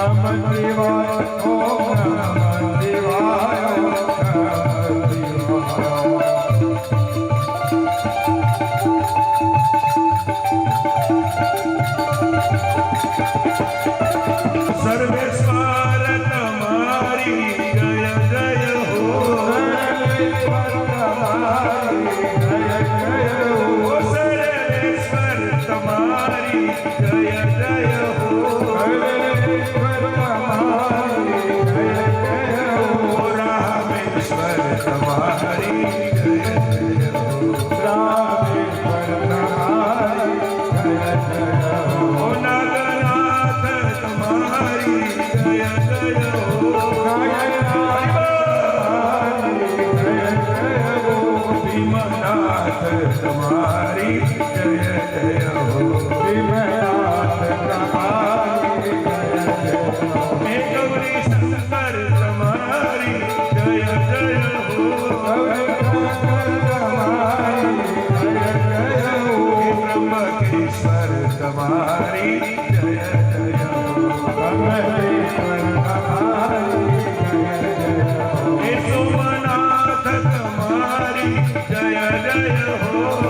Amen, Amen. જય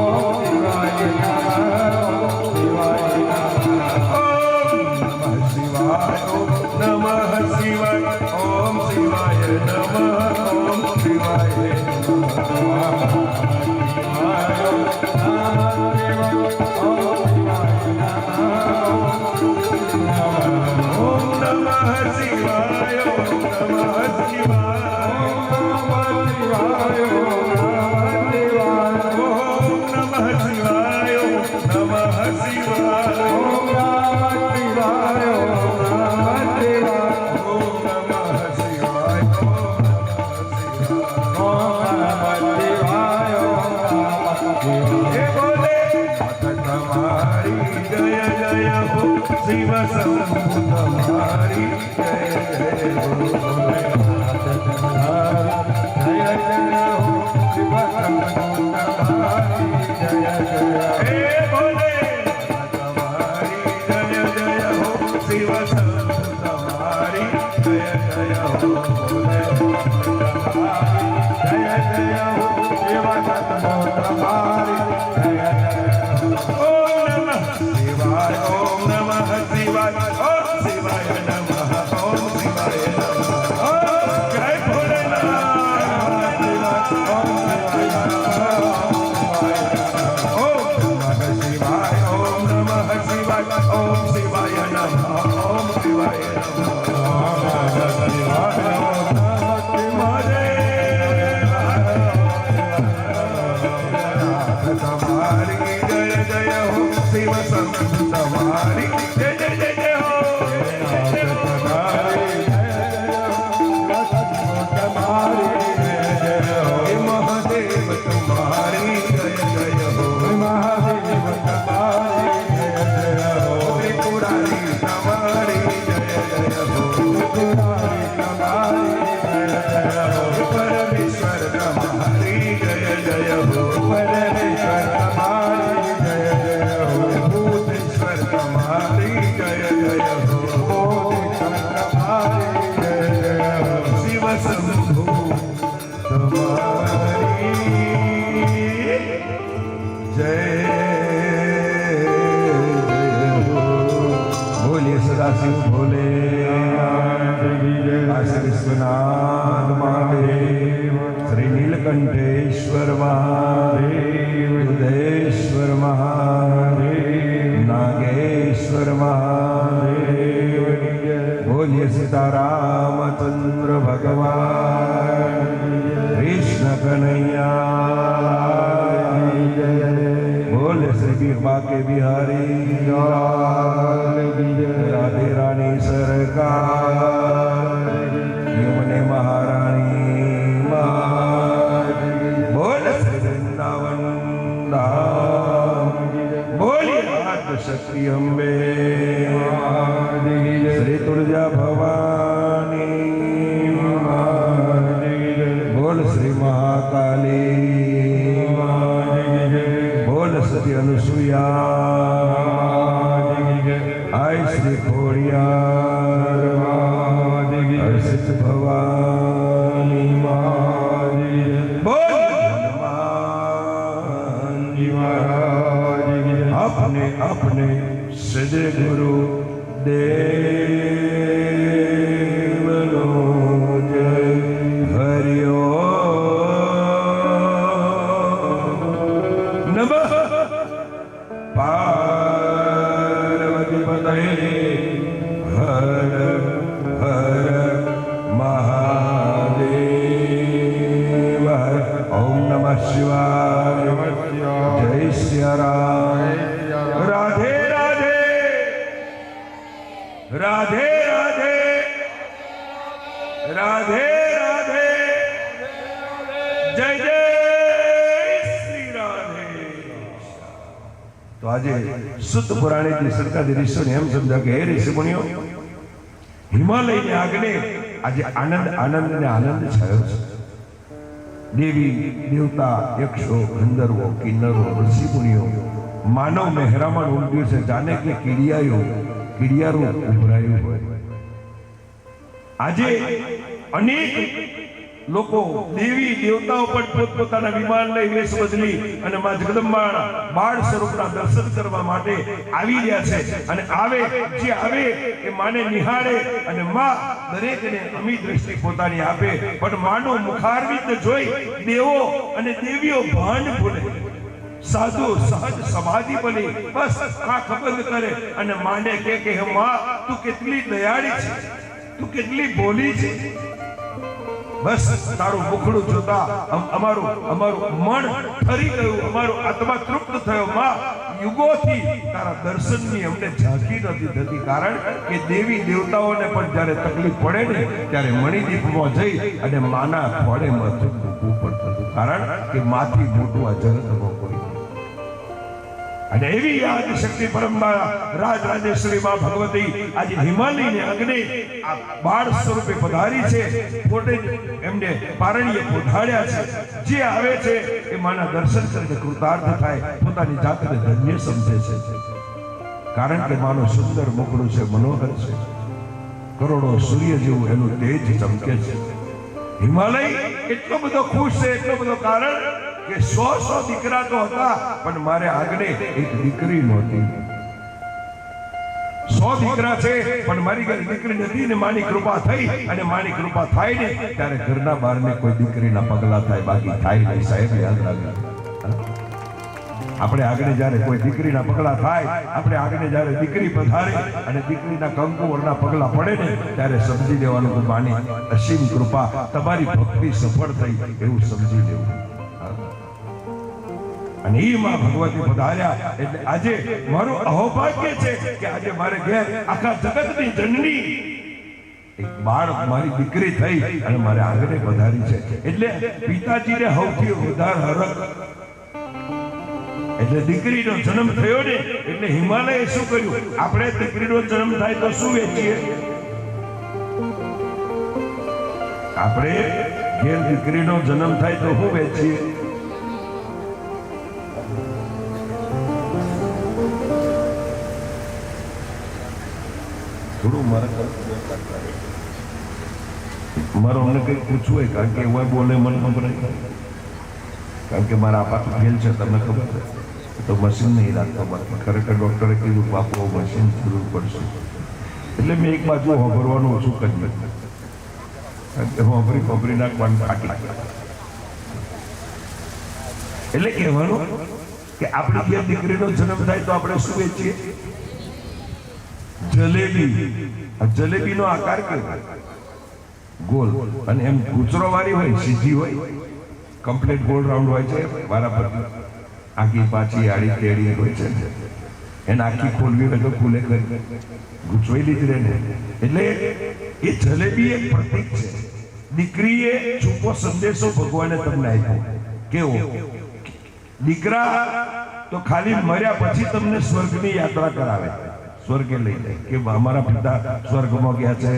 Oh. Universal. Bye. Guru Dev. શુદ્ધ પુરાણિક સરકારી ઋષિઓને એમ સમજા કે, હે ઋષિ મુનિઓ હિમાલયની આગને આજે આનંદ આનંદ ને આનંદ છાયો છે. દેવી, દેવતા, યક્ષો, ગંધર્વો, કિન્નરો, ઋષિમુનિઓ, માનવ મહેરામણ ઉમટ્યું છે, જાણે કે કીડિયાયો કીડિયારું ઉભરાયું હોય. આજે અનેક લોકો દેવી દેવતાઓ પણ પોતપોતાના વિમાન લઈ વેશ બદલી અને માં જગદંબા બાળ સ્વરૂપના દર્શન કરવા માટે આવી રહ્યા છે. અને આવે, જે આવે એ માને નિહાળે અને માં દરેકને અમી દ્રષ્ટિ પોતાની આપે. પણ માનો મુખારવિંદ જોઈ દેવો અને દેવીઓ ભાન ભૂલે. સાધુ સહજ સમાધિ બની. બસ આંખ બંધ કરે અને માંડે કે કે માં, તું કેટલી દયાળી છે. તું કેટલી બોલી છે. બસ, તારું મુખડું જોતા અમારું અમારું મન ઠરી ગયું, અમારું આત્મા તૃપ્ત થયો માં, યુગોથી તારા દર્શનની અમને ઝાંખી નથી થતી કારણ કે દેવી દેવતાઓને પણ જ્યારે તકલીફ પડે ને, ત્યારે મણિદીપમાં જઈ અને માના ફળે મથું મૂકવું હતું કારણ કે માથી મોટું આ જગતમાં. અને એવી યાદ શક્તિ પરંપરા રાજ રાજેશ્વરી માં ભગવતી આજે હિમાલયને અગ્નિ બાળ સ્વરૂપે પધારી છે. પોતે એમને પારણીએ પોઢાડ્યા છે. જે આવે છે એ માના દર્શન કરીને કૃતાર્થ થાય, પોતાની જાતને ધન્ય સમજે છે. કારણ કે માનો સુંદર મોકળું છે, મનોહર છે. કરોડો સૂર્ય જેવું એનું તેજ ચમકે છે. હિમાલય એટલો બધો ખુશ છે, એટલો બધો કારણ કે સો સો દીકરા તો હતા, પણ મારે આગળ એક દીકરી નહોતી. સો દીકરા છે, પણ મારી ઘરે દીકરી નથી ને માની કૃપા થઈ અને માની કૃપા થાય ને, ત્યારે ઘરના બહારને કોઈ દીકરીના પગલા થાય, બાકી થાય નહીં, સાહેબ, યાદ રાખજો. આપણે આગળ જ્યારે કોઈ દીકરીના પગલા થાય, આપણે આગળ જ્યારે દીકરી પધારે અને દીકરીના કંકુવરના પગલા પડે ને, ત્યારે સમજી લેવાનું કે માની અસીમ કૃપા તમારી ભક્તિ સફળ થઈ, એવું સમજી લેવું. અને એ માં ભગવતી પધાર્યા. એટલે આજે મારું અહોભાગ્ય છે કે આજે મારે ઘેર આખા જગતની જનની એક બાળ મારી દીકરી થઈ અને મારે આગળ પધારી છે. એટલે પિતાજીને સૌથી વધારે હરક એટલે દીકરીનો જન્મ થયો ને એટલે હિમાલયે શું કર્યું? આપણે દીકરીનો જન્મ થાય તો શું વેચીએ? આપણે ઘેર દીકરીનો જન્મ થાય તો શું વેચીએ? થોડું મારા મારો અમને કંઈક પૂછવું હોય, કારણ કે એવા બોલે મને ખબર કારણ કે મારા આપા ફેલ છે, તમને ખબર છે. તો મશીન નહીં રાખતો મારે. ખરેખર ડૉક્ટરે કીધું બાપુ મશીન જરૂર પડશે એટલે મેં એક બાજુ હોભરવાનું ઓછું કર્યું. હોભરી હોભરી નાખવાનું ફાટી એટલે કહેવાનું કે આપણી બે દીકરીનો જન્મ થાય તો આપણે શું વેચીએ? જલેબી. આ જલેબીનો આકાર કેવો ગોલ અને એમ ગુચરો વાળી હોય, સીધી હોય. કમ્પ્લીટ ગોલ રાઉન્ડ હોય છે. બરાબર. આખી પાછી આડી તેડી હોય છે. એને આખી ખોલવી તો ખુલે કરી ગુચવાઈ લીધી રહે ને. એટલે એ જલેબી એક પ્રતીક છે. દીકરીએ છૂપો સંદેશો ભગવાને તમને આપ્યો. કેવો? દીકરા તો ખાલી મર્યા પછી તમને સ્વર્ગની યાત્રા કરાવે. સ્વર્ગે લઈ જાય. કે અમારા પિતા સ્વર્ગમાં ગયા છે,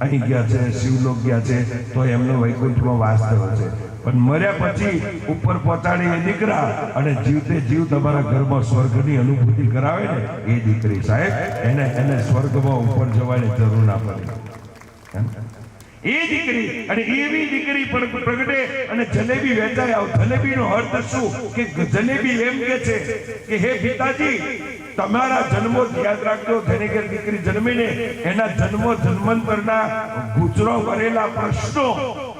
અહીં ગયા છે, શિવલોક ગયા છે, તો એમનો વૈકુંઠમાં વાસ થયો છે. પણ મર્યા પછી ઉપર પહોંચાડી એ દીકરા અને જીવતે જીવ તમારા ઘરમાં સ્વર્ગની અનુભૂતિ કરાવે ને એ દીકરી સાહેબ, એને એને સ્વર્ગમાં ઉપર જવાની જરૂર ના પડે. એ દીકરી અને એવી દીકરી પણ પ્રગટે અને જલેબી વેચાય. આવ જલેબીનો અર્થ શું? કે જલેબી એમ કે છે કે, હે પિતાજી તમારા જન્મો યાદ રાખજો. ઘેર દીકરી જન્મીને એના જન્મો જન્માંતરના ગુજરો કરેલા પ્રશ્નો,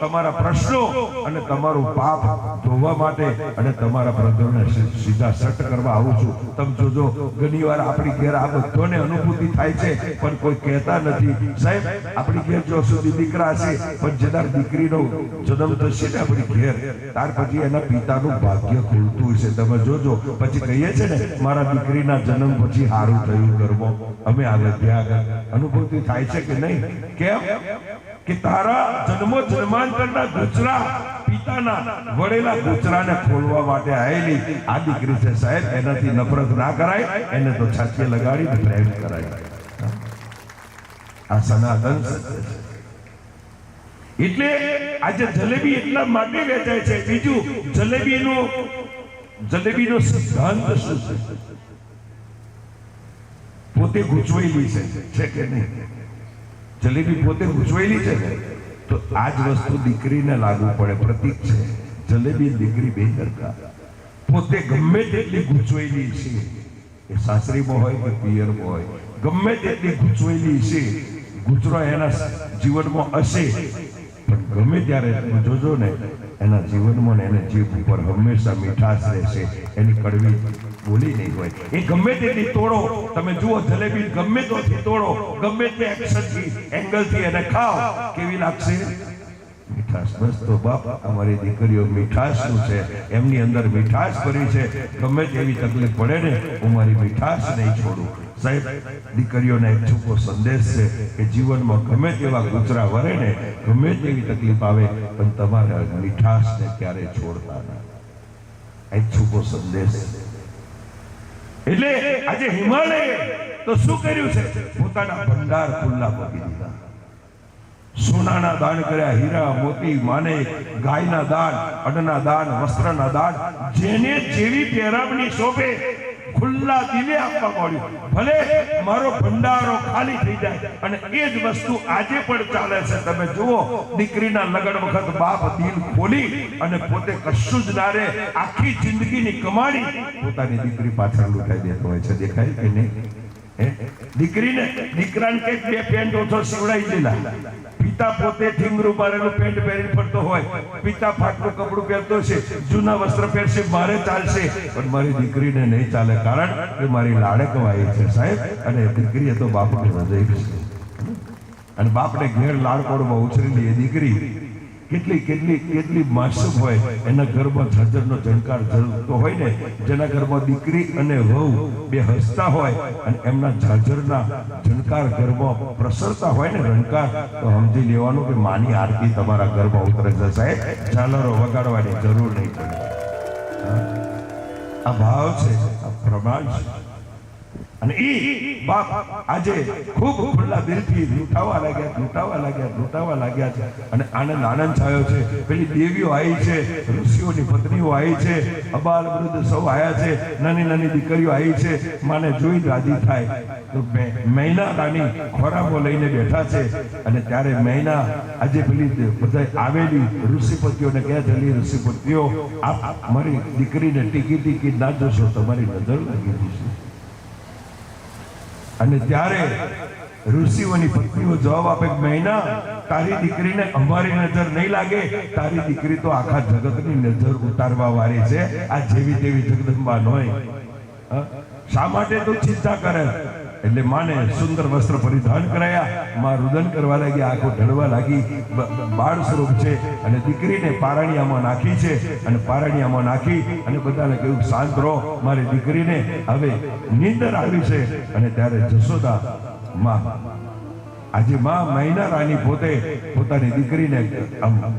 તમારા પ્રશ્નો અને તમારું પાપ ધોવા માટે અને તમારા બ્રધરને સીધા સટ કરવા આવું છું. તમે જોજો ઘણી વાર આપણી ઘેર આ બધોને અનુભૂતિ થાય છે, પણ કોઈ કહેતા નથી. સાહેબ, આપણી ઘેર જો સુધી દીકરા હશે, પણ જેના દીકરીનો જન્મ થશે ને આપણી ઘેર, ત્યાર પછી એના પિતાનું ભાગ્ય ખુલતું હશે. તમે જોજો. પછી કહીએ છે ને, મારા દીકરીના જન્મ પછી સારું થયું ઘરમાં અમે આગળ ત્યાં અનુભૂતિ થાય છે કે નહીં? કેમ? કે તારા જન્મો જન્માંતરના ગુજરા પિતાના કરાય કરાય. છે. એટલે આજે જલેબી એટલા માટે વેચાય છે. બીજું, જલેબીનો જલેબીનો સિદ્ધાંત શું છે? પોતે ગૂંચવાયેલી છે. છે કે નહીં? જલેબી પોતે ગૂંચવાયેલી છે? ને તો આ જ વસ્તુ દીકરીને લાગુ પડે પ્રતીક છે. જલેબી દીકરી બે કરતા પોતે ગમે તેટલી ગૂંચવાયેલી છે. એ સાસરીમાં હોય કે પિયરમાં હોય. ગમે તેટલી ગૂંચવાયેલી છે. ગૂંચરો એના જીવનમાં હશે. પણ ગમે ત્યારે તમે જોજો ને, એના જીવનમાં ને એને જીભ ઉપર હંમેશા મીઠાશ રહેશે. એની કડવી બોલી નહીં હોય. એ ગમે તેટલી તોડો, તમે જુઓ જલેબી ગમે તોથી તોડો, ગમે તે એક્શનથી, એંગલથી એને ખાઓ, કેવી લાગશે? મીઠાશ. બસ તો બાપ, અમારી દીકરીઓ મીઠાશનું છે? એમની અંદર મીઠાશ ભરી છે. ગમે તેવી તકલીફ પડે ને, હું મારી મીઠાશ નહીં છોડું. સાહેબ, દીકરીઓને એક છૂપો સંદેશ છે કે જીવનમાં ગમે તેવા ગુજરા વરે ને, ગમે તેવી તકલીફ આવે, પણ તમારે મીઠાશને ક્યારે છોડતા ના. એક છૂપો સંદેશ. છે એટલે આજે હિમાલય. તો શું કર્યું છે? પોતાના ભંડાર ખુલ્લા મૂકી દીધા. સોનાના દાન કર્યા, હીરા, મોતી, માને, ગાયના દાન, અડના દાન, વસ્ત્રના દાન. જેને જેવી પહેરાવની શોભે ખુલ્લા દિલે આપવા મળ્યું. ભલે મારો ભંડારો ખાલી થઈ જાય, અને એ જ વસ્તુ આજે પણ ચાલે છે. તમે જુઓ, દીકરીના લગ્ન વખત બાપ દિલ ખોલી અને પોતે કશું જ ના રે આખી જિંદગીની કમાણી પોતાની દીકરી પાછળ લૂંટાઈ દેતો હોય છે. દેખાય કે નહીં? દીકરીને, દીકરાને કંઈક બે પેન્ટ ઓછો સીવડાવી દીધા. પિતા પોતે ઠીંગરું મારેલું પેન્ટ પહેરીને ફરતો હોય. પિતા ફાટલું કપડું પહેરતો છે. જૂના વસ્ત્ર પહેરશે, મારે ચાલશે. પણ મારી દીકરીને નહીં ચાલે કારણ કે મારી લાડક વાઈ છે સાહેબ. અને દીકરી એ તો બાપને હૃદય અને બાપને ઘેર લાડકોડમાં ઉછરેલી એ દીકરી કેટલી કેટલી કેટલી માસૂમ હોય. એના ઘરમાં ઝાઝરનો ઝંકાર ઝરતો હોય ને, જેના ઘરમાં દીકરી અને વહુ બે હસતા હોય અને એમના ઝાઝરના ઝંકાર ઘરમાં પ્રસરતા હોય ને રણકાર, તો સમજી લેવાનું કે માની આરતી તમારા ઘરમાં ઉતરે છે. સાહેબ, ઝાલરો વગાડવાની જરૂર નહીં આ ભાવ છે, આ પ્રમાણ છે. અને ઈ બાપ આજે ખૂબ ખુલ્લા દિલથી લૂંટાવા લાગ્યા લૂંટાવા લાગ્યા લૂંટાવા લાગ્યા છે. અને આનંદ આનંદ છાયો છે. પેલી દેવીઓ આવી છે, ઋષિઓની પત્નીઓ આવી છે, અબાલ વૃદ્ધ સૌ આવ્યા છે, નાની નાની દીકરીઓ આવી છે. માને જોઈ રાજી થાય. તો મહિના રાણી ખોરામાં લઈને બેઠા છે. અને ત્યારે મૈના આજે પેલી બધા આવેલી ઋષિપતિઓને કહે છે ઋષિપતિઓ, આપ મારી દીકરીને ટીકી ટીકી ના જશો, તમારી નજર લાગી જશે. અને ત્યારે ઋષિઓની પત્નીઓ જવાબ આપે મહિના તારી દીકરીને અમારી નજર નહીં લાગે. તારી દીકરી તો આખા જગતની નજર ઉતારવા વાળી છે. આ જેવી તેવી જગદંબા નોય. શા માટે તું ચિંતા કરે? એટલે માને સુંદર વસ્ત્ર પરિધાન કરાયા. માં રુદન કરવા લાગી, આંખો ઢળવા લાગી. બાળ સ્વરૂપ છે અને દીકરીને પારણિયામાં નાખી છે. અને પારણિયામાં નાખી અને બધાને કહ્યું, શાંત રહો, મારી દીકરીને હવે નીંદર આવી છે. અને ત્યારે જશોદા માં, આજે માં મહિના રાની પોતે પોતાની દીકરીને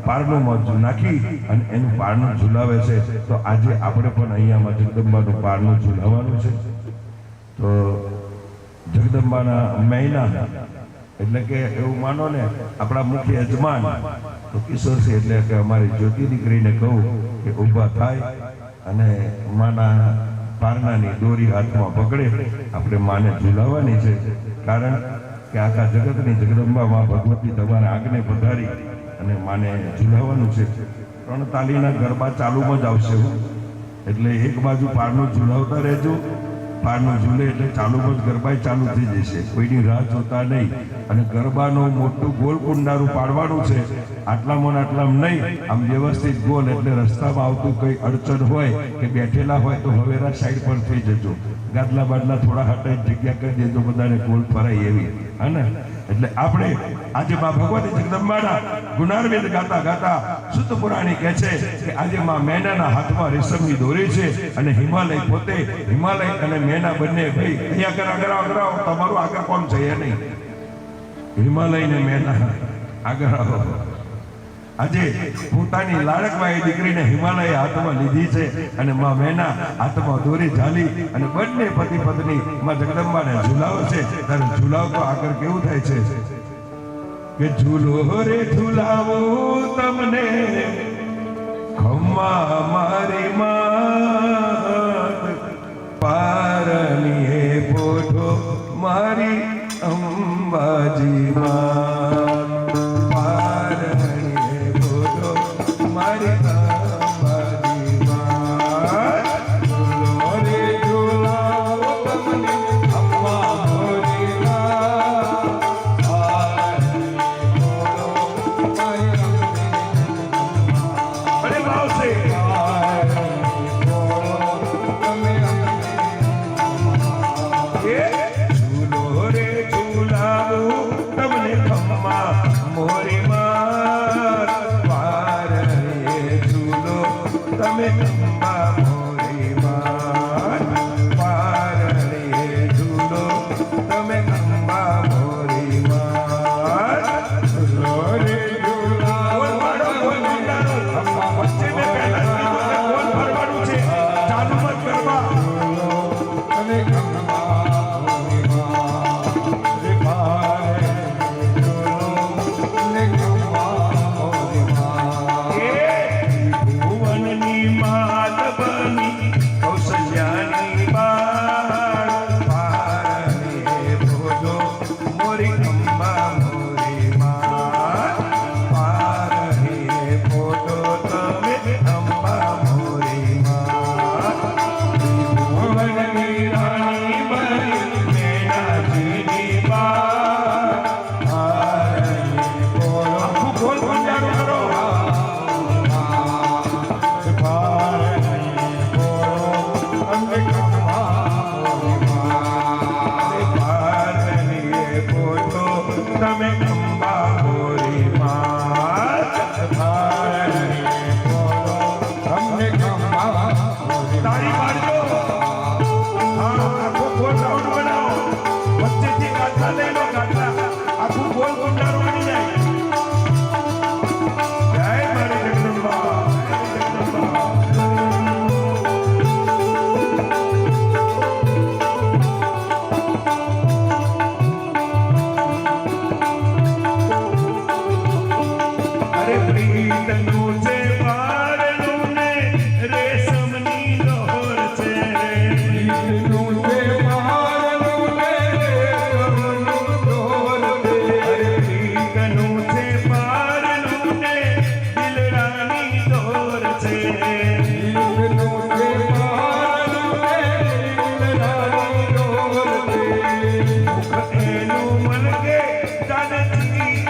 પારણુંમાં નાખી અને એનું પારણું ઝુલાવે છે. તો આજે આપણે પણ અહીંયામાં જગદંબાનું પારણું ઝુલાવવાનું છે. તો જગદંબાના મહિના. એટલે કે એવું માનો ને, આપણા મુખ્ય યજમાન. તો કિશોર છે એટલે કે અમારી જ્યોતિ દીકરીને કહું કે ઊભા થાય અને માના પારનાની દોરી હાથમાં પકડે. આપણે માને ઝુલાવવાની છે. કારણ કે આખા જગતની જગદંબા મા ભગવતી તમારા આગને પધારી અને માને ઝુલાવવાનું છે. ત્રણ તાલીના ગરબા ચાલુમાં જ આવશે એટલે એક બાજુ પારનું ઝુલાવતા રહેજો. પારનું ઝૂલે એટલે ચાલુ જ ગરબા ચાલુ થઈ જશે. કોઈની રાહ જોતા નહીં. અને ગરબાનું મોટું ગોલ કુંડારું પાડવાનું છે. આટલામ આટલામાં નહીં. આમ વ્યવસ્થિત ગોલ એટલે રસ્તામાં આવતું કંઈ અડચણ હોય કે બેઠેલા હોય તો હવેરા સાઈડ પર થઈ જજો. ગાદલા બાદલા થોડા હટાઈ જગ્યા કરી દેજો, બધાને ગોલ ફરાય એવી. હા ને? એટલે આપણે આજે માં ભગવતી જગદંબાના ગુણારવેદ ગાતા ગાતા શુદ્ધ પુરાણી કહે છે કે આજે માં મેનાના હાથમાં રેશમની દોરી છે અને હિમાલય પોતે હિમાલય અને મેના બંને ભાઈ અહીંયા આગળ આગળ આગળ તમારું આગળ કોણ છે? એ નહીં. હિમાલય ને મેના. આગળ આવો. આજે પોતાની લાડકમાં દીકરીને હિમાલય હાથમાં લીધી છે અને માં મેના હાથમાં દોરી ઝાલી અને બંને પતિ પત્ની માં જગદંબાને ઝુલાવે છે. ત્યારે ઝુલાવતો આગળ કેવું થાય છે? કે ઝૂલો રે ઝુલાવો તમને, ખમ્મા મારી માત પારની પોઠો મારી અંબાજી ਨੂੰ ਮਨ ਕੇ ਜਨ ਜੀ